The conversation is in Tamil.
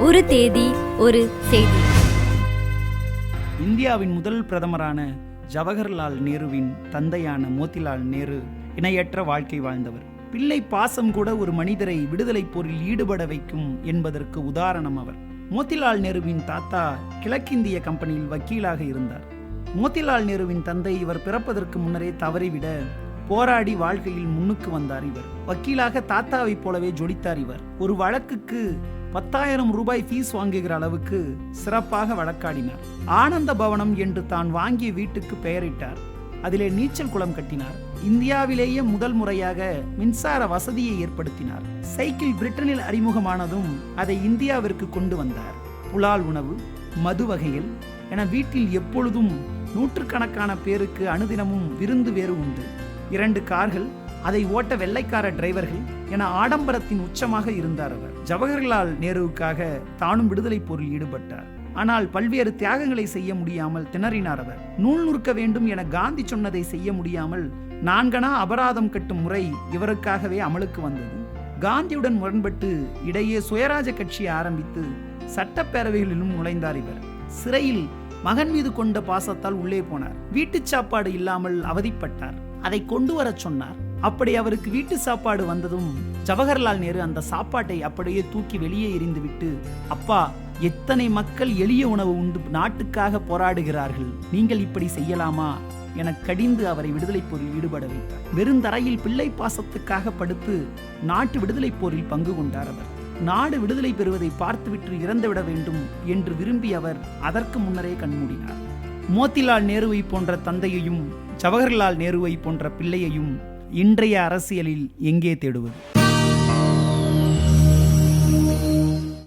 ஒரு தேதி ஒரு செய்தி. இந்தியாவின் முதல் பிரதமரான ஜவஹர்லால் நேருவின் தந்தையான மோதிலால் நேரு இணையற்ற வாழ்க்கை வாழ்ந்தவர். பிள்ளை பாசம் கூட ஒரு மனிதரை விடுதலை போரில் ஈடுபட வைக்கும் என்பதற்கு உதாரணம் அவர். மோதிலால் நேருவின் தாத்தா கிழக்கிந்திய கம்பெனியில் வக்கீலாக இருந்தார். மோதிலால் நேருவின் தந்தை இவர் பிறப்பதற்கு முன்னரே தவறிவிட போராடி வாழ்க்கையில் முன்னுக்கு வந்தார் இவர். வக்கீலாக தாத்தாவைப் போலவே ஜொலித்தார் இவர். ஒரு வழக்குக்கு பத்தாயிரம் ரூபாய் ஃபீஸ் வாங்குகிற அளவுக்கு சிறப்பாக வழக்காடினார். ஆனந்த பவனம் என்று தான் வாங்கிய வீட்டுக்கு பெயரிட்டார். அதிலே நீச்சல் குளம் கட்டினார். இந்தியாவிலேயே முதல் முறையாக மின்சார வசதியை ஏற்படுத்தினார். சைக்கிள் பிரிட்டனில் அறிமுகமானதும் அதை இந்தியாவிற்கு கொண்டு வந்தார். புலால் உணவு மது வகைகள் என வீட்டில் எப்பொழுதும் நூற்றுக்கணக்கான பேருக்கு அனுதினமும் விருந்து வேறு உண்டு. இரண்டு கார்கள் அதை ஓட்ட வெள்ளைக்கார டிரைவர்கள் என ஆடம்பரத்தின் உச்சமாக இருந்தார் அவர். ஜவஹர்லால் நேருவுக்காக தானும் விடுதலை போரில் ஈடுபட்டார். ஆனால் பல்வேறு தியாகங்களை செய்ய முடியாமல் திணறினார் அவர். நூல் நுறுக்க வேண்டும் என காந்தி சொன்னதை செய்ய முடியாமல் நான்கனா அபராதம் கட்டும் முறை இவருக்காகவே அமலுக்கு வந்தது. காந்தியுடன் முரண்பட்டு இடையே சுயராஜ கட்சியை ஆரம்பித்து சட்டப்பேரவைகளிலும் நுழைந்தார் இவர். சிறையில் மகன் மீது கொண்ட பாசத்தால் உள்ளே போனார். வீட்டுச் சாப்பாடு இல்லாமல் அவதிப்பட்டார். அதை கொண்டு வரச் சொன்னார். அப்படி அவருக்கு வீட்டு சாப்பாடு வந்ததும் ஜவஹர்லால் நேரு அந்த சாப்பாட்டை அப்படியே தூக்கி வெளியே எறிந்துவிட்டு அப்பா எத்தனை மக்கள் எளிய உணவு உண்டு நாட்டுக்காக போராடுகிறார்கள் நீங்கள் இப்படி செய்யலாமா? என கடிந்து அவரை விடுதலை போரில் ஈடுபட வைத்தார். வெறுந்தரையில் பிள்ளை பாசத்துக்காக படுத்து நாட்டு விடுதலை போரில் பங்கு கொண்டார் அவர். நாடு விடுதலை பெறுவதை பார்த்துவிட்டு இறந்துவிட வேண்டும் என்று விரும்பி அவர் அதற்கு முன்னரே கண்மூடினார். மோத்திலால் நேருவை போன்ற தந்தையையும் ஜவஹர்லால் நேருவை போன்ற பிள்ளையையும் இன்றைய அரசியலில் எங்கே தேடுவது?